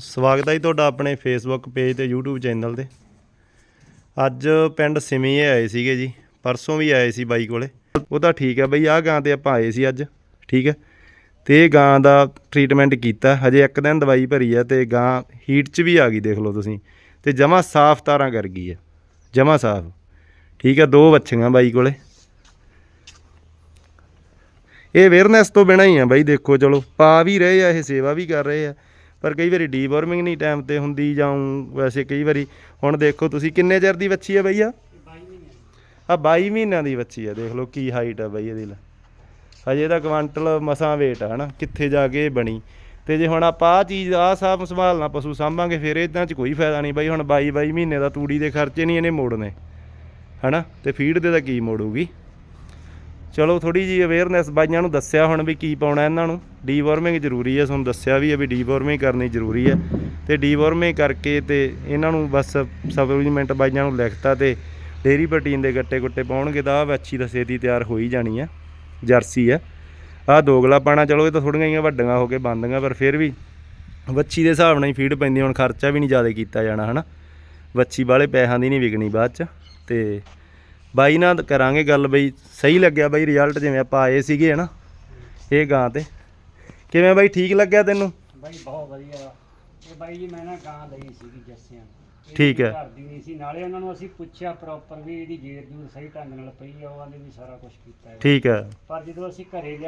ਸਵਾਗਤ ਹੈ ਜੀ ਤੁਹਾਡਾ ਆਪਣੇ ਫੇਸਬੁੱਕ ਪੇਜ ਤੇ YouTube ਚੈਨਲ ਤੇ। ਅੱਜ ਪਿੰਡ ਸਿਮੀਏ ਆਏ ਸੀਗੇ ਜੀ, ਪਰਸੋਂ ਵੀ ਆਏ ਸੀ ਬਾਈ ਕੋਲੇ। ਉਹ ਤਾਂ ਠੀਕ ਹੈ ਬਈ, ਆਹ ਗਾਂ ਤੇ ਆਪਾਂ ਆਏ ਸੀ ਅੱਜ, ਠੀਕ ਹੈ। ਤੇ ਇਹ ਗਾਂ ਦਾ ਟ੍ਰੀਟਮੈਂਟ ਕੀਤਾ, ਹਜੇ ਇੱਕ ਦਿਨ ਦਵਾਈ ਭਰੀ ਆ ਤੇ ਗਾਂ ਹੀਟ 'ਚ ਵੀ ਆ ਗਈ, ਦੇਖ ਲਓ ਤੁਸੀਂ। ਤੇ ਜਮਾ ਸਾਫ਼ ਤਾਰਾਂ ਕਰ ਗਈ ਆ ਜਮਾ ਸਾਫ਼। ਠੀਕ ਹੈ, ਦੋ ਬੱਚੀਆਂ ਬਾਈ ਕੋਲੇ। ਇਹ ਅਵੇਅਰਨੈਸ ਤੋਂ ਬਿਨਾ ਹੀ ਆ ਬਾਈ, ਦੇਖੋ ਚਲੋ, ਪਾ ਵੀ ਰਹੇ ਆ, ਇਹ ਸੇਵਾ ਵੀ ਕਰ ਰਹੇ ਆ। ਪਰ ਕਈ ਵਾਰੀ ਡੀਵਰਮਿੰਗ ਨਹੀਂ ਟਾਈਮ ਤੇ ਹੁੰਦੀ ਜਾਂ ਵੈਸੇ ਕਈ ਵਾਰੀ, ਹੁਣ ਦੇਖੋ ਤੁਸੀਂ ਕਿੰਨੇ ਚਿਰ ਦੀ ਬੱਚੀ ਹੈ ਬਈ ਆ ਆ 22 ਮਹੀਨਿਆਂ ਦੀ ਬੱਚੀ ਆ, ਦੇਖ ਲਓ ਕੀ ਹਾਈਟ ਆ ਬਈ ਇਹਦੀ ਲੈ। ਹਜੇ ਤਾਂ ਕੁਆਂਟਲ ਮਸਾਂ weight ਆ, ਹਨਾ? ਕਿੱਥੇ ਜਾ ਕੇ ਬਣੀ? ਤੇ ਜੇ ਹੁਣ ਆਪਾਂ ਆ ਚੀਜ਼ ਆ ਸਾਫ਼ ਸੰਭਾਲਣਾ ਪਸ਼ੂ ਸਾਂਭਾਂਗੇ, ਫਿਰ ਇਦਾਂ ਚ ਕੋਈ ਫਾਇਦਾ ਨਹੀਂ ਬਈ। ਹੁਣ 22 22 ਮਹੀਨੇ ਦਾ ਤੂੜੀ ਦੇ ਖਰਚੇ ਨਹੀਂ ਇਹਨੇ ਮੋੜਨੇ, ਹਨਾ? ਤੇ ਫੀਡ ਦੇ ਤਾਂ ਕੀ ਮੋੜੂਗੀ? ਚਲੋ ਥੋੜੀ ਜੀ ਅਵੇਅਰਨੈਸ ਬਾਈਆਂ ਨੂੰ ਦੱਸਿਆ ਹੁਣ ਵੀ ਕੀ ਪਾਉਣਾ ਇਹਨਾਂ ਨੂੰ। ਡੀਵਰਮਿੰਗ ਜ਼ਰੂਰੀ ਹੈ, ਤੁਹਾਨੂੰ ਦੱਸਿਆ ਵੀ ਹੈ ਵੀ ਡੀਵਰਮਿੰਗ ਕਰਨੀ ਜ਼ਰੂਰੀ ਹੈ। ਤੇ ਡੀਵਰਮਿੰਗ ਕਰਕੇ ਤੇ ਇਹਨਾਂ ਨੂੰ ਬਸ ਸਪਲੀਮੈਂਟ ਬਾਈਆਂ ਨੂੰ ਲਿਖਤਾ ਤੇ ਡੇਰੀ ਪ੍ਰੋਟੀਨ ਦੇ ਗੱਟੇ ਗੁੱਟੇ ਪਾਉਣਗੇ ਤਾਂ ਆ ਵੱਛੀ ਦਾ ਛੇਤੀ ਤਿਆਰ ਹੋ ਹੀ ਜਾਣੀ ਆ ਜਰਸੀ ਆ ਆ ਦੋਗਲਾ ਪਾਣਾ, ਚਲੋ ਇਹ ਤਾਂ ਥੋੜੀਆਂ ਜਿਹੀਆਂ ਵੱਡੀਆਂ ਹੋ ਕੇ ਬੰਦੀਆਂ, ਪਰ ਫਿਰ ਵੀ ਵੱਛੀ ਦੇ ਹਿਸਾਬ ਨਾਲ ਹੀ ਫੀਡ ਪੈਂਦੀ ਹੁਣ ਖਰਚਾ ਵੀ ਨਹੀਂ ਜ਼ਿਆਦਾ ਕੀਤਾ ਜਾਣਾ, ਹਨਾ। ਵੱਛੀ ਵਾਲੇ ਪੈਸਿਆਂ ਦੀ ਨਹੀਂ ਵਿਕਣੀ ਬਾਅਦ ਚ, ਤੇ ਬਾਈ ਨਾਲ ਕਰਾਂਗੇ ਗੱਲ ਬਈ, ਸਹੀ ਲੱਗਿਆ ਬਾਈ ਰਿਜ਼ਲਟ ਜਿਵੇਂ ਆਪਾਂ ਆਏ ਸੀਗੇ, ਹਨਾ? ਇਹ ਗਾਂ ਤੇ। ਕਿਵੇਂ ਬਾਈ, ਠੀਕ ਲੱਗਿਆ ਤੈਨੂੰ? ਬਾਈ ਬਹੁਤ ਵਧੀਆ। ਇਹ ਬਾਈ ਜੀ ਮੈਂ ਨਾ ਗਾਂ ਲਈ ਸੀਗੀ ਜੱਸਿਆਂ ਠੀਕ ਹੈ। ਘਰ ਦੀ ਨਹੀਂ ਸੀ ਨਾਲੇ ਉਹਨਾਂ ਨੂੰ ਅਸੀਂ ਪੁੱਛਿਆ ਪ੍ਰੋਪਰ ਵੀ ਇਹਦੀ ਜੇਰ ਜੂਰ ਸਹੀ ਢੰਗ ਨਾਲ ਪਈ ਆ ਉਹ ਆਂਦੇ ਵੀ ਸਾਰਾ ਕੁਝ ਕੀਤਾ ਹੈ। ਠੀਕ ਹੈ। ਪਰ ਜਦੋਂ ਅਸੀਂ ਘਰੇ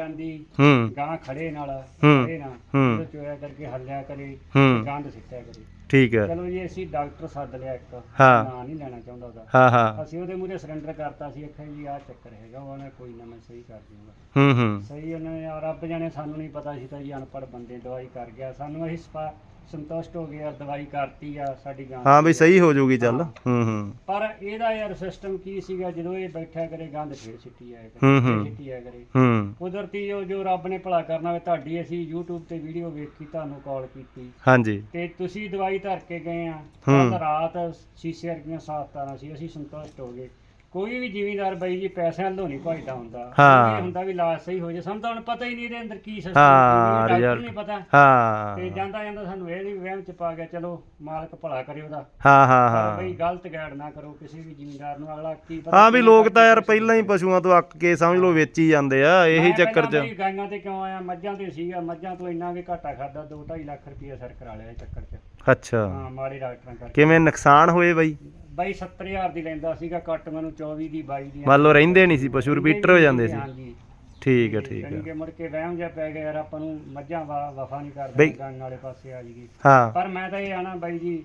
ਹੂੰ। ਗਾਂ ਖੜੇ ਨਾਲ ਹੂੰ, ਖੜੇ ਨਾਲ ਹੂੰ। ਚੋਇਆ ਕਰਕੇ ਹੱਲਿਆ ਕਰੇ ਹੂੰ। ਗੰਦ ਸਿੱਟਿਆ ਕਰੇ। ਠੀਕ ਹੈ। ਚਲੋ ਜੀ ਅਸੀਂ ਡਾਕਟਰ ਸੱਦ ਲਿਆ ਇੱਕ ਹਾਂ। ਨਾਂ ਨਹੀਂ ਲੈਣਾ ਚਾਹੁੰਦਾ ਉਹਦਾ। ਹਾਂ ਹਾਂ। ਅਸੀਂ ਉਹਦੇ ਮੂਹਰੇ ਸਰੈਂਡਰ ਕਰਤਾ ਸੀ ਅੱਖਾਂ ਜੀ ਆਹ ਚੱਕਰ ਹੈਗਾ ਉਹਨੇ ਕੋਈ ਨਾ ਮੈਂ ਸਹੀ ਕਰ ਦੂੰਗਾ। ਹੂੰ ਹੂੰ। ਸਹੀ ਉਹਨੇ ਰੱਬ ਜਾਣੇ ਸਾਨੂੰ ਨਹੀਂ ਪਤਾ ਸੀ ਤਾਂ ਜੀ ਅਨਪੜ੍ਹ ਬੰਦੇ ਦਵਾਈ ਕਰ ਗਿਆ। ਸਾਨੂੰ ਅਸੀਂ ਸਪਾ- ਸੰਤੁਸ਼ਟ ਹੋ ਗਏ ਯਾਰ ਦਵਾਈ ਕਰਤੀ ਆ ਸਾਡੀ ਗਾਂ ਹਾਂ ਬਈ ਸਹੀ ਹੋ ਜਾਊਗੀ ਚੱਲ। ਹੂੰ। ਹੂੰ ਪਰ ਇਹਦਾ ਯਾਰ ਸਿਸਟਮ ਕੀ ਸੀਗਾ ਜਦੋਂ ਇਹ ਬੈਠਿਆ ਕਰੇ ਗੰਦ ਫੇਰ ਸਿੱਟੀ ਆਇਆ ਹੂੰ, ਕਰੇ ਹੂੰ। ਫੇਰ ਸਿੱਟੀ ਆਇਆ ਕਰੇ। ਹੂੰ। ਕੁਦਰਤੀ ਉਹ ਜੋ ਰੱਬ ਨੇ ਭਲਾ ਕਰਨਾ ਹੋਵੇ ਤੁਹਾਡੀ ਅਸੀਂ YouTube ਤੇ ਵੀਡੀਓ ਵੇਖੀ ਤੁਹਾਨੂੰ ਕਾਲ ਕੀਤੀ। ਹਾਂਜੀ। ਤੇ ਤੁਸੀਂ ਦਵਾਈ ਧਰ ਕੇ ਗਏ ਆ ਹੂੰ। ਰਾਤ ਸ਼ੀਸ਼ੇ ਵਰਗੀਆਂ ਸਾਫ਼ ਤਾਰਾਂ ਸੀ ਅਸੀਂ ਸੰਤੁਸ਼ਟ ਹੋ ਗਏ। ਕੋਈ ਵੀ ਜ਼ਿਮੀਂਦਾਰ ਬਾਈ ਜੀ ਪੈਸਿਆਂ ਵੱਲੋਂ ਨਹੀਂ ਭਜਦਾ ਹੁੰਦਾ। ਹਾਂ। ਇਹ ਹੁੰਦਾ ਵੀ ਇਲਾਜ ਸਹੀ ਹੋ ਜੇ ਤਾਂ ਹੁਣ ਪਤਾ ਹੀ ਨਹੀਂ ਇਹਦੇ ਅੰਦਰ ਕੀ ਸਿਸਟਮ ਹਾਂ, result। ਨਹੀਂ ਪਤਾ। ਹਾਂ। ਤੇ ਜਾਂਦਾ ਜਾਂਦਾ ਸਾਨੂੰ ਇਹ ਵੀ ਵਹਿਮ ਚ ਪਾ ਗਿਆ ਚਲੋ ਮਾਲਕ ਭਲਾ ਕਰੇ ਉਹਦਾ। ਹਾਂ ਹਾਂ ਹਾਂ। ਬਈ ਗਲਤ ਗਾਈਡ ਨਾ ਕਰੋ ਕਿਸੇ ਵੀ ਜ਼ਿਮੀਂਦਾਰ ਨੂੰ ਅਗਲਾ ਕੀ ਪਤਾ ਹਾਂ ਵੀ ਲੋਕ ਤਾਂ ਯਾਰ ਪਹਿਲਾਂ ਹੀ ਪਸ਼ੂਆਂ ਤੋਂ ਅੱਕ ਕੇ ਸਮਝ ਲਓ ਵੇਚੀ ਜਾਂਦੇ ਆ ਇਹੀ ਮੈਂ ਚੱਕਰ ਪਹਿਲਾਂ 'ਚ। ਬਈ ਗਾਈਆਂ ਤੇ ਕਿਉਂ ਆਇਆ? ਮੱਝਾਂ ਤੇ ਸੀਗਾ ਮੱਝਾਂ ਤੋਂ ਇੰਨਾ ਵੀ ਘਾਟਾ ਖਾਦਾ 2.5 ਲੱਖ ਰੁਪਇਆ ਸਰ ਕਰਾ ਲਿਆ ਇਹ ਚੱਕਰ 'ਚ। ਅੱਛਾ। ਹਾਂ ਮਾੜੇ ਡਾਕਟਰਾਂ ਕਰਕੇ। ਕਿਵੇਂ ਨੁਕਸਾਨ ਹੋਏ ਬਾਈ? ਬਾਈ 70000 ਦੀ ਲੈਂਦਾ ਸੀਗਾ ਕੱਟ ਮੈਨੂੰ 24 ਦੀ 22 ਦੀ। ਮੰਨ ਲਓ ਰਹਿੰਦੇ ਨਹੀਂ ਸੀ ਪਸ਼ੂ ਰਿਪੀਟਰ ਹੋ ਜਾਂਦੇ ਸੀ। ਹਾਂਜੀ। ਠੀਕ ਹੈ ਠੀਕ ਹੈ। ਕਿ ਮੁੜ ਕੇ ਵਹਿਮ ਜਿਹਾ ਪੈ ਗਿਆ ਯਾਰ ਆਪਾਂ ਨੂੰ ਮੱਝਾਂ ਵਾ ਵਫਾ ਨਹੀਂ ਕਰਦੇ ਗਾਂ ਵਾਲੇ ਪਾਸੇ ਆ ਜੀਗੀ ਹਾਂ। ਪਰ ਮੈਂ ਤਾਂ ਇਹ ਆਣਾ ਬਾਈ ਜੀ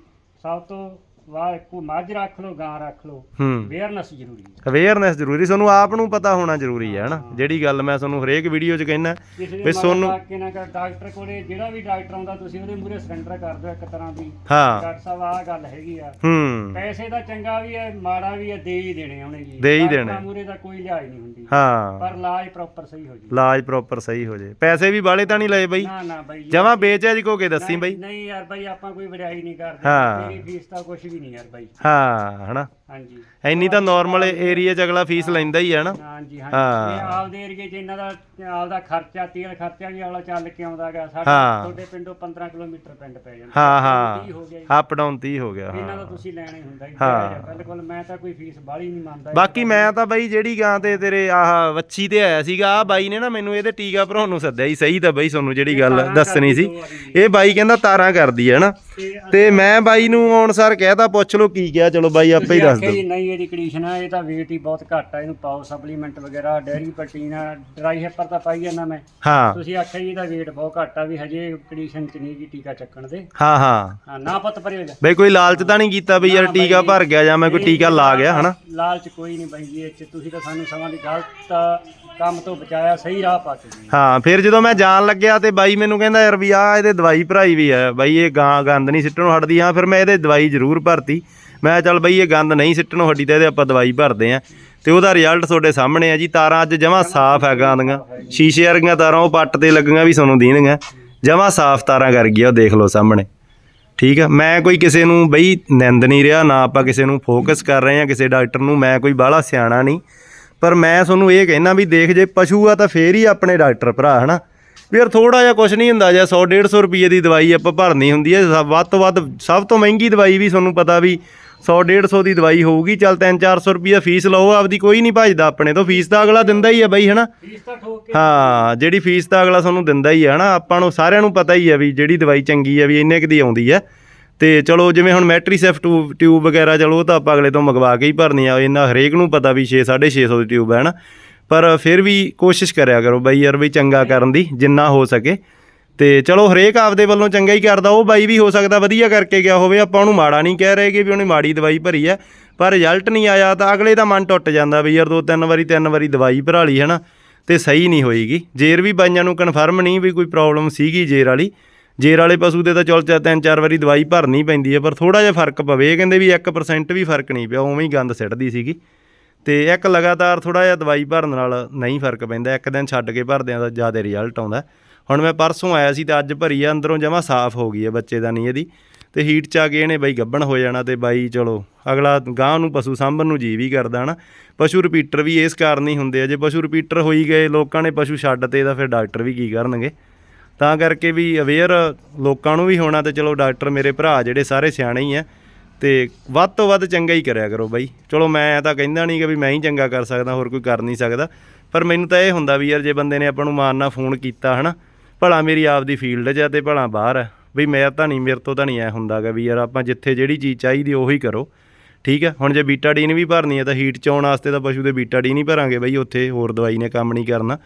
ਸਭ ਤੋਂ ਵਾਹ ਕੋ ਮੱਝ ਰੱਖ ਲਓ ਗਾਂ ਰੱਖ ਲਓ। ਹੂੰ। ਅਵੇਅਰਨੈਸ ਜ਼ਰੂਰੀ ਹੈ। ਅਵੇਅਰਨੈਸ ਜ਼ਰੂਰੀ ਤੁਹਾਨੂੰ ਆਪ ਨੂੰ ਪਤਾ ਹੋਣਾ ਜ਼ਰੂਰੀ ਹੈ ਹਨਾ? ਜਿਹੜੀ ਗੱਲ ਮੈਂ ਤੁਹਾਨੂੰ ਹਰੇਕ ਵੀਡੀਓ 'ਚ ਕਹਿਣਾ ਵੀ ਮਗਰ ਕੇ ਨਾ ਕਰ ਡਾਕਟਰ ਕੋਲੇ ਜਿਹੜਾ ਵੀ ਡਾਕਟਰ ਆਉਂਦਾ ਤੁਸੀਂ ਉਹਦੇ ਮੂਹਰੇ ਸਰੈਂਡਰ ਕਰ ਦਿਓ ਇੱਕ ਤਰ੍ਹਾਂ ਦੀ। ਹਾਂ। ਡਾਕਟਰ ਸਾਹਿਬ ਆਹ ਗੱਲ ਹੈਗੀ ਆ। ਹੂੰ। ਪੈਸੇ ਦਾ ਚੰਗਾ ਵੀ ਹੈ ਮਾੜਾ ਵੀ ਹੈ ਦੇ ਹੀ ਦੇਣੇ ਉਹਨੇ ਜੀ। ਦੇ ਹੀ ਦੇਣੇ। ਮੂਹਰੇ ਦਾ ਕੋਈ ਲਿਹਾਜ਼ ਨਹੀਂ ਹੁੰਦੀ। ਹਾਂ। ਪਰ ਇਲਾਜ ਪ੍ਰੋਪਰ ਸਹੀ ਹੋ ਜੀ ਇਲਾਜ ਪ੍ਰੋਪਰ ਸਹੀ ਹੋ ਜੇ ਪੈਸੇ ਵੀ ਬਾਲੇ ਤਾਂ ਨਹੀਂ ਲਏ ਬਈ। ਨਾ ਨਾ ਬਾਈ। ਜਮਾ ਵੇਚਿਆ ਜੀ ਕੋ ਕੇ ਦੱਸੀ ਬਈ। ਨਹੀਂ ਯਾਰ ਬਾਈ ਆਪਾਂ ਕੋਈ ਵਡਿਆਈ ਨਹੀਂ ਕਰਦੇ। ਮੇਰੀ ਫੀਸ ਤਾਂ ਕੁਝ ਵੀ ਨਹੀਂ ਯਾਰ ਬਾਈ। ਹਾਂ ਹਨਾ? ਹਾਂਜੀ। ਇੰਨੀ ਤਾਂ ਨਾਰਮਲ ਏਰੀਆ 'ਚ ਅਗਲਾ ਫੀਸ ਲੈਂਦਾ ਹੀ ਹੈ ਨਾ ਹਾਂਜੀ ਹਾਂ। ਹਾਂਜੀ ਇਹ ਆਪਦੇ ਏਰੀਏ 'ਚ ਇਹਨਾਂ ਦਾ ਆਪਦਾ ਖਰਚਾ ਤੇਲ ਖਰਚਾ ਵੀ ਅਗਲਾ ਚੱਲ ਕੇ ਆਉਂਦਾਗਾ ਸਾਡੇ ਹਾਂ। ਤੁਹਾਡੇ ਪਿੰਡੋਂ 15 ਕਿਲੋਮੀਟਰ ਪਿੰਡ ਪੈ ਜਾਂਦਾ। ਹਾਂ ਤੀਹ ਹੋ ਗਿਆ ਜੀ। ਹਾਂ ਅਪ ਡਾਊਨ 30 ਹੋ ਗਿਆ ਇਹਨਾਂ ਦਾ ਹਾਂ। ਤੁਸੀਂ ਲੈਣਾ ਹੀ ਹੁੰਦਾ ਜੀ। ਹਾਂ। ਹੈ। ਬਿਲਕੁਲ ਮੈਂ ਤਾਂ ਕੋਈ ਫੀਸ ਬਾਹਲੀ ਨਹੀਂ ਮੰਨਦਾ। ਬਾਕੀ ਮੈਂ ਤਾਂ ਬਈ ਜਿਹੜੀ ਗਾਂ ਤੇ ਤੇਰੇ ਆਹ ਵੱਛੀ ਤੇ ਆਇਆ ਸੀਗਾ ਆ ਬਾਈ ਨੇ ਨਾ ਮੈਨੂੰ ਇਹਦੇ ਟੀਕਾ ਭਰਾਉਣ ਨੂੰ ਸੱਦਿਆ ਸੀ। ਸਹੀ ਤਾਂ ਬਈ ਤੁਹਾਨੂੰ ਜਿਹੜੀ ਗੱਲ ਦੱਸਣੀ ਸੀ। ਇਹ ਬਾਈ ਕਹਿੰਦਾ ਤਾਰਾਂ ਕਰਦੀ ਹੈ ਨਾ ਤੇ ਤੇ ਮੈਂ ਬਾਈ ਨੂੰ ਆਉਣ ਸਰ ਕਹਿਤਾ ਪੁੱਛ ਲਓ ਕੀ ਕਿਹਾ ਚਲੋ ਬਾਈ ਆਪੇ ਹੀ ਦੱਸ ਦਿਓ। ਜੀ ਨਹੀਂ ਇਹਦੀ ਕੰਡੀਸ਼ਨ ਆ ਇਹ ਤਾਂ weight ਹੀ ਬਹੁਤ ਘੱਟ ਆ ਇਹਨੂੰ ਪਾਓ ਸਪਲੀਮੈਂਟ ਵਗੈਰਾ ਡੈਰੀ ਪ੍ਰੋਟੀਨ ਆ ਡਰਾਈ ਹੈਪਰ ਤਾਂ ਪਾਈ ਜਾਂਦਾ ਮੈਂ। ਹਾਂ। ਤੁਸੀਂ ਆਖਿਆ ਜੀ ਇਹਦਾ weight ਬਹੁਤ ਘੱਟ ਆ ਵੀ ਹਜੇ ਕੰਡੀਸ਼ਨ ਚ ਨਹੀਂ ਜੀ ਟੀਕਾ ਚੱਕਣ ਦੇ। ਹਾਂ ਹਾਂ। ਹਾਂ ਨਾ ਪਤ ਪਰੇ ਹੋ ਜਾ। ਬਈ ਕੋਈ ਲਾਲਚ ਤਾਂ ਨਹੀਂ ਕੀਤਾ ਬਈ ਯਾਰ ਟੀਕਾ। ਭਰ ਗਿਆ ਜਾਂ ਮੈਂ ਕੋਈ ਟੀਕਾ ਲਾ ਗਿਆ ਹਨਾ? ਲਾਲਚ ਕੋਈ ਨਹੀਂ ਬਾਈ ਜੀ ਇਹ 'ਚ ਤੁਸੀਂ ਤਾਂ ਸਾਨੂੰ ਸਮਾਂ ਦੀ ਗਲਤ ਕੰਮ ਤੋਂ ਬਚਾਇਆ, ਸਹੀ ਰਾਹ ਪਾ ਕੇ ਜੀ। ਹਾਂ, ਫਿਰ ਜਦੋਂ ਮੈਂ ਜਾਣ ਲੱਗਿਆ ਤੇ ਬਾਈ ਮੈਨੂੰ ਕਹਿੰਦਾ, ਯਾਰ ਵੀ ਆ ਇਹਦੇ ਦਵਾਈ ਭਰਾਈ ਵੀ ਆ। ਬਾਈ ਇਹ ਗਾਂ, ਗੰਦ ਨਹੀਂ ਸਿੱਟਣੋਂ ਹਟਦੀ। ਹਾਂ, ਫਿਰ ਮੈਂ ਇਹਦੇ ਦਵਾਈ ਜ਼ਰੂਰ ਭਰਤੀ। ਮੈਂ ਚੱਲ ਬਈ ਇਹ ਗੰਦ ਨਹੀਂ ਸਿੱਟਣੋਂ ਹਟੀ ਤੇ ਇਹਦੇ ਆਪਾਂ ਦਵਾਈ ਭਰਦੇ ਆ। ਤੇ ਉਹਦਾ ਰਿਜ਼ਲਟ ਤੁਹਾਡੇ ਸਾਹਮਣੇ ਆ ਜੀ। ਤਾਰਾਂ ਅੱਜ ਜਮਾ ਸਾਫ਼ ਹੈ ਗਾਂ ਦੀਆਂ। ਸ਼ੀਸ਼ੇ ਵਰਗੀਆਂ ਤਾਰਾਂ, ਉਹ ਪੱਟ ਤੇ ਲੱਗੀਆਂ ਵੀ ਤੁਹਾਨੂੰ ਦੀਨਗੀਆਂ ਜਮਾ ਸਾਫ਼ ਤਾਰਾਂ ਕਰ ਗਈਆਂ, ਉਹ ਦੇਖ ਲਓ ਸਾਹਮਣੇ। ਠੀਕ ਆ? ਮੈਂ ਕੋਈ ਕਿਸੇ ਨੂੰ ਬਈ ਨਿੰਦ ਨਹੀਂ ਰਿਹਾ, ਨਾ ਆਪਾਂ ਕਿਸੇ ਨੂੰ ਫੋਕਸ ਕਰ ਰਹੇ ਆ, ਕਿਸੇ ਡਾਕਟਰ ਨੂੰ। ਮੈਂ ਕੋਈ ਬਾਹਲਾ ਸਿਆਣਾ ਨਹੀਂ। ਪਰ ਮੈਂ ਤੁਹਾਨੂੰ ਇਹ ਕਹਿਣਾ ਵੀ ਦੇਖ ਜੇ ਪਸ਼ੂ ਆ ਤਾਂ ਫੇਰ ਹੀ ਆਪਣੇ ਡਾਕਟਰ ਭਰਾ ਹਨਾ? ਵੀ ਯਾਰ ਥੋੜਾ ਜਿਹਾ ਕੁਝ ਨਹੀਂ ਹੁੰਦਾ ਜਾਂ 100 150 ਰੁਪਏ ਦੀ ਦਵਾਈ ਆਪਾਂ ਭਰਨੀ ਹੁੰਦੀ ਹੈ ਵੱਧ ਤੋਂ ਵੱਧ ਸਭ ਤੋਂ ਮਹਿੰਗੀ ਦਵਾਈ ਵੀ ਤੁਹਾਨੂੰ ਪਤਾ ਵੀ 100 150 ਦੀ ਦਵਾਈ ਹੋਊਗੀ ਚੱਲ 3 400 ਰੁਪਏ ਫੀਸ ਲਓ ਆਪਦੀ ਕੋਈ ਨਹੀਂ ਭਜਦਾ ਆਪਣੇ ਤੋਂ ਫੀਸ ਤਾਂ ਅਗਲਾ ਦਿੰਦਾ ਹੀ ਆ ਬਈ ਹਨਾ? ਫੀਸ ਤਾਂ ਠੋਕ ਕੇ ਹਾਂ ਜਿਹੜੀ ਫੀਸ ਤਾਂ ਅਗਲਾ ਤੁਹਾਨੂੰ ਦਿੰਦਾ ਹੀ ਆ ਹਨਾ? ਆਪਾਂ ਨੂੰ ਸਾਰਿਆਂ ਨੂੰ ਪਤਾ ਹੀ ਆ ਵੀ ਜਿਹੜੀ ਦਵਾਈ ਚੰਗੀ ਆ ਵੀ ਇੰਨੇ ਕੁ ਦੀ ਆਉਂਦੀ ਆ। ਤੇ ਚਲੋ ਜਿਵੇਂ ਹੁਣ ਮੈਟਰੀਸੈਫ ਟਿਊਬ ਟਿਊਬ ਵਗੈਰਾ, ਚਲੋ ਉਹ ਤਾਂ ਆਪਾਂ ਅਗਲੇ ਤੋਂ ਮੰਗਵਾ ਕੇ ਹੀ ਭਰਨੀ ਆ ਇਹਨਾਂ ਹਰੇਕ ਨੂੰ ਪਤਾ ਵੀ 6 650 ਦੀ ਟਿਊਬ ਹੈ ਨਾ। ਪਰ ਫਿਰ ਵੀ ਕੋਸ਼ਿਸ਼ ਕਰਿਆ ਕਰੋ ਬਾਈ ਯਾਰ ਵੀ ਚੰਗਾ ਕਰਨ ਦੀ, ਜਿੰਨਾ ਹੋ ਸਕੇ। ਤੇ ਚਲੋ ਹਰੇਕ ਆਪਦੇ ਵੱਲੋਂ ਚੰਗਾ ਹੀ ਕਰਦਾ, ਉਹ ਬਾਈ ਵੀ ਹੋ ਸਕਦਾ ਵਧੀਆ ਕਰਕੇ ਗਿਆ ਹੋਵੇ, ਆਪਾਂ ਉਹਨੂੰ ਮਾੜਾ ਨਹੀਂ ਕਹਿ ਰਹੇ ਕਿ ਵੀ ਉਹਨੇ ਮਾੜੀ ਦਵਾਈ ਭਰੀ ਹੈ। ਪਰ ਰਿਜ਼ਲਟ ਨਹੀਂ ਆਇਆ ਤਾਂ ਅਗਲੇ ਦਾ ਮਨ ਟੁੱਟ ਜਾਂਦਾ ਵੀ ਯਾਰ ਦੋ ਤਿੰਨ ਵਾਰੀ ਤਿੰਨ ਵਾਰੀ ਦਵਾਈ ਭਰਾ ਲਈ ਹੈ ਨਾ, ਤੇ ਸਹੀ ਨਹੀਂ ਹੋਏਗੀ। ਜੇਰ ਵੀ ਬਾਈਆਂ ਨੂੰ ਕਨਫਰਮ ਨਹੀਂ ਵੀ ਕੋਈ ਪ੍ਰੋਬਲਮ ਸੀਗੀ ਜੇਰ ਵਾਲੀ ਜੇਰ ਵਾਲੇ ਪਸ਼ੂ ਦੇ ਤਾਂ ਚਲ ਚਾ ਤਿੰਨ ਚਾਰ ਵਾਰੀ ਦਵਾਈ ਭਰਨੀ ਪੈਂਦੀ ਹੈ, ਪਰ ਥੋੜਾ ਜਿਹਾ ਫ਼ਰਕ ਪਵੇ। ਇਹ ਕਹਿੰਦੇ ਵੀ 1% ਵੀ ਫ਼ਰਕ ਨਹੀਂ ਪਿਆ, ਉਵੇਂ ਹੀ ਗੰਦ ਸਿੱਟਦੀ ਸੀਗੀ। ਤੇ ਇੱਕ ਲਗਾਤਾਰ ਥੋੜਾ ਜਿਹਾ ਦਵਾਈ ਭਰਨ ਨਾਲ ਨਹੀਂ ਫ਼ਰਕ ਪੈਂਦਾ, ਇੱਕ ਦਿਨ ਛੱਡ ਕੇ ਭਰਦਿਆਂ ਦਾ ਜ਼ਿਆਦਾ ਰਿਜ਼ਲਟ ਆਉਂਦਾ। ਹੁਣ ਮੈਂ ਪਰਸੋਂ ਆਇਆ ਸੀ ਤੇ ਅੱਜ ਭਰੀ ਆ, ਅੰਦਰੋਂ ਜਮਾ ਸਾਫ਼ ਹੋ ਗਈ ਹੈ ਬੱਚੇ ਦਾ ਨਹੀਂ ਇਹਦੀ। ਤੇ ਹੀਟ ਚ ਆ ਕੇ ਇਹਨੇ ਬਾਈ ਗੱਬਣ ਹੋ ਜਾਣਾ ਤੇ ਬਾਈ ਚਲੋ, ਅਗਲਾ ਗਾਂ ਨੂੰ ਪਸ਼ੂ ਸਾਂਭਣ ਨੂੰ ਜੀ ਵੀ ਕਰਦਾ ਹਨਾ। ਪਸ਼ੂ ਰਿਪੀਟਰ ਵੀ ਇਸ ਕਾਰਨ ਹੀ ਹੁੰਦੇ ਆ, ਜੇ ਪਸ਼ੂ ਰਿਪੀਟਰ ਹੋਈ ਗਏ, ਲੋਕਾਂ ਨੇ ਪਸ਼ੂ ਛੱਡ ਤੇ ਤਾਂ ਫਿਰ ਡਾਕਟਰ ਵੀ ਕੀ ਕਰਨਗੇ? ਤਾਂ ਕਰਕੇ ਵੀ ਅਵੇਅਰ ਲੋਕਾਂ ਨੂੰ ਵੀ ਹੋਣਾ ਤੇ ਚਲੋ ਡਾਕਟਰ ਮੇਰੇ ਭਰਾ ਜਿਹੜੇ ਸਾਰੇ ਸਿਆਣੇ ਹੀ ਆ ਤੇ ਵੱਧ ਤੋਂ ਵੱਧ ਚੰਗਾ ਹੀ ਕਰਿਆ ਕਰੋ ਬਾਈ। ਚਲੋ ਮੈਂ ਤਾਂ ਕਹਿੰਦਾ ਨਹੀਂ ਕਿ ਵੀ ਮੈਂ ਹੀ ਚੰਗਾ ਕਰ ਸਕਦਾ, ਹੋਰ ਕੋਈ ਕਰ ਨਹੀਂ ਸਕਦਾ। ਪਰ ਮੈਨੂੰ ਤਾਂ ਇਹ ਹੁੰਦਾ ਵੀ ਯਾਰ ਜੇ ਬੰਦੇ ਨੇ ਆਪਾਂ ਨੂੰ ਮਾਨ ਨਾਲ ਫੋਨ ਕੀਤਾ ਹਨਾ, ਭਲਾ ਮੇਰੀ ਆਪਦੀ ਫੀਲਡ 'ਚ ਆ ਤੇ ਭਲਾ ਬਾਹਰ ਆ ਵੀ ਮੈਂ ਤਾਂ ਨਹੀਂ ਮੇਰੇ ਤੋਂ ਤਾਂ ਨਹੀਂ ਐ ਹੁੰਦਾਗਾ ਵੀ ਯਾਰ ਆਪਾਂ ਜਿੱਥੇ ਜਿਹੜੀ ਚੀਜ਼ ਚਾਹੀਦੀ ਉਹੀ ਕਰੋ। ਠੀਕ ਹੈ ਹੁਣ ਜੇ ਬੀਟਾਡੀਨ ਵੀ ਭਰਨੀ ਹੈ ਤਾਂ ਹੀਟ ਚ ਆਉਣ ਵਾਸਤੇ ਤਾਂ ਪਸ਼ੂ ਦੇ ਬੀਟਾਡੀਨ ਹੀ ਭਰਾਂਗੇ ਬਈ, ਉੱਥੇ ਹੋਰ ਦਵਾਈ ਨੇ ਕੰਮ ਨਹੀਂ ਕਰਨਾ।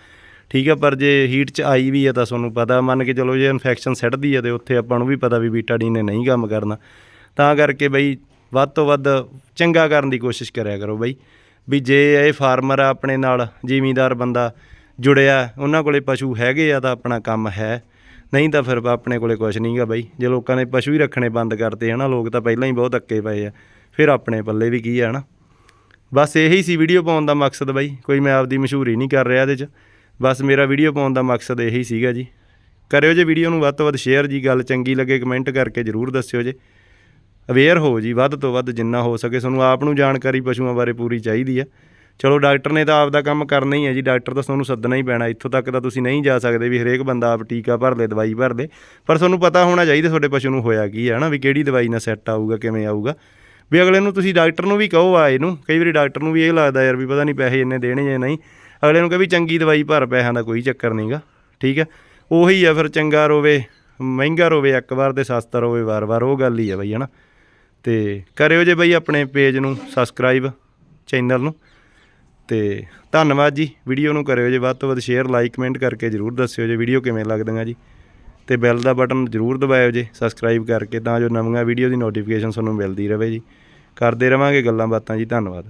ਠੀਕ ਆ, ਪਰ ਜੇ ਹੀਟ ਚ ਆਈ ਵੀ ਹੈ ਤਾਂ ਤੁਹਾਨੂੰ ਪਤਾ, ਮੰਨ ਕੇ ਚਲੋ ਜੇ ਇਨਫੈਕਸ਼ਨ ਸੱਟਦੀ ਹੈ ਤੇ ਉੱਥੇ ਆਪਾਂ ਨੂੰ ਵੀ ਪਤਾ ਵੀ ਬੀਟਾਡੀਨ ਨੇ ਨਹੀਂ ਕੰਮ ਕਰਨਾ। ਤਾਂ ਕਰਕੇ ਬਈ ਵੱਧ ਤੋਂ ਵੱਧ ਚੰਗਾ ਕਰਨ ਦੀ ਕੋਸ਼ਿਸ਼ ਕਰਿਆ ਕਰੋ ਬਈ, ਵੀ ਜੇ ਇਹ ਫਾਰਮਰ ਆ ਆਪਣੇ ਨਾਲ, ਜ਼ਿਮੀਂਦਾਰ ਬੰਦਾ ਜੁੜਿਆ, ਉਹਨਾਂ ਕੋਲੇ ਪਸ਼ੂ ਹੈਗੇ ਆ ਤਾਂ ਆਪਣਾ ਕੰਮ ਹੈ। ਨਹੀਂ ਤਾਂ ਫਿਰ ਆਪਣੇ ਕੋਲੇ ਕੁਝ ਨਹੀਂਗਾ ਬਈ, ਜੇ ਲੋਕਾਂ ਨੇ ਪਸ਼ੂ ਹੀ ਰੱਖਣੇ ਬੰਦ ਕਰਤੇ ਹਨਾ, ਲੋਕ ਤਾਂ ਪਹਿਲਾਂ ਹੀ ਬਹੁਤ ਅੱਕੇ ਪਏ ਆ, ਫਿਰ ਆਪਣੇ ਪੱਲੇ ਵੀ ਕੀ ਆ ਹਨਾ। ਬਸ ਇਹੀ ਸੀ ਵੀਡੀਓ ਪਾਉਣ ਦਾ ਮਕਸਦ ਬਈ, ਕੋਈ ਮੈਂ ਆਪਦੀ ਮਸ਼ਹੂਰੀ ਨਹੀਂ ਕਰ ਰਿਹਾ ਇਹਦੇ 'ਚ। ਬਸ ਮੇਰਾ ਵੀਡੀਓ ਪਾਉਣ ਦਾ ਮਕਸਦ ਇਹੀ ਸੀਗਾ ਜੀ। ਕਰਿਓ ਜੇ ਵੀਡੀਓ ਨੂੰ ਵੱਧ ਤੋਂ ਵੱਧ ਸ਼ੇਅਰ ਜੀ, ਗੱਲ ਚੰਗੀ ਲੱਗੇ ਕਮੈਂਟ ਕਰਕੇ ਜਰੂਰ ਦੱਸਿਓ ਜੇ। ਅਵੇਅਰ ਹੋ ਜੀ, ਵੱਧ ਤੋਂ ਵੱਧ ਜਿੰਨਾ ਹੋ ਸਕੇ। ਤੁਹਾਨੂੰ ਆਪ ਨੂੰ ਜਾਣਕਾਰੀ ਪਸ਼ੂਆਂ ਬਾਰੇ ਪੂਰੀ ਚਾਹੀਦੀ ਆ। ਚਲੋ ਡਾਕਟਰ ਨੇ ਤਾਂ ਆਪ ਦਾ ਕੰਮ ਕਰਨਾ ਹੀ ਹੈ ਜੀ। ਡਾਕਟਰ ਤਾਂ ਤੁਹਾਨੂੰ ਸੱਦਣਾ ਹੀ ਪੈਣਾ। ਇੱਥੋਂ ਤੱਕ ਤਾਂ ਤੁਸੀਂ ਨਹੀਂ ਜਾ ਸਕਦੇ ਵੀ ਹਰੇਕ ਬੰਦਾ ਆਪ ਟੀਕਾ ਭਰ ਲੇ, ਦਵਾਈ ਭਰ ਲੇ। ਪਰ ਤੁਹਾਨੂੰ ਪਤਾ ਹੋਣਾ ਚਾਹੀਦਾ ਤੁਹਾਡੇ ਪਸ਼ੂ ਨੂੰ ਹੋਇਆ ਕੀ ਹੈ ਹਨਾ? ਵੀ ਕਿਹੜੀ ਦਵਾਈ ਨਾਲ ਸੈੱਟ ਆਊਗਾ, ਕਿਵੇਂ ਆਊਗਾ। ਵੀ ਅਗਲੇ ਨੂੰ ਤੁਸੀਂ ਡਾਕਟਰ ਨੂੰ ਵੀ ਕਹੋ ਆ ਇਹਨੂੰ, ਕਈ ਵਾਰੀ ਡਾਕਟਰ ਨੂੰ ਵੀ ਇਹ ਲੱਗਦਾ ਯਾਰ ਵੀ ਪਤਾ ਨਹੀਂ ਪੈਸੇ ਇੰਨੇ ਦੇਣੇ ਜਾਂ ਨਹੀਂ। ਅਗਲੇ ਨੂੰ ਕਹੇ ਵੀ ਚੰਗੀ ਦਵਾਈ ਭਰ ਪੈਸਿਆਂ ਦਾ ਕੋਈ ਚੱਕਰ ਨਹੀਂਗਾ ਠੀਕ ਹੈ? ਉਹੀ ਆ ਫਿਰ ਚੰਗਾ ਰੋਵੇ, ਮਹਿੰਗਾ ਰੋਵੇ, ਇੱਕ ਵਾਰ ਤੇ ਸਸਤਾ ਰੋਵੇ ਵਾਰ-ਵਾਰ ਉਹ ਗੱਲ ਹੀ ਆ ਬਈ, ਹਨਾ? ਤੇ ਕਰਿਓ ਜੇ ਬਈ ਆਪਣੇ ਪੇਜ ਨੂੰ ਸਬਸਕ੍ਰਾਈਬ ਚੈਨਲ ਨੂੰ। ਤੇ ਧੰਨਵਾਦ ਜੀ, ਵੀਡੀਓ ਨੂੰ ਕਰਿਓ ਜੇ ਵੱਧ ਤੋਂ ਵੱਧ ਸ਼ੇਅਰ ਲਾਈਕ ਕਮੈਂਟ ਕਰਕੇ ਜਰੂਰ ਦੱਸਿਓ ਜੇ ਵੀਡੀਓ ਕਿਵੇਂ ਲੱਗਦੀਆਂ ਜੀ। ਤੇ ਬੈਲ ਦਾ ਬਟਨ ਜਰੂਰ ਦਬਾਇਓ ਜੇ ਸਬਸਕ੍ਰਾਈਬ ਕਰਕੇ, ਤਾਂ ਜੋ ਨਵੀਆਂ ਵੀਡੀਓ ਦੀ ਨੋਟੀਫਿਕੇਸ਼ਨ ਤੁਹਾਨੂੰ ਮਿਲਦੀ ਰਹੇ ਜੀ। ਕਰਦੇ ਰਵਾਂਗੇ ਗੱਲਾਂ ਬਾਤਾਂ ਜੀ, ਧੰਨਵਾਦ।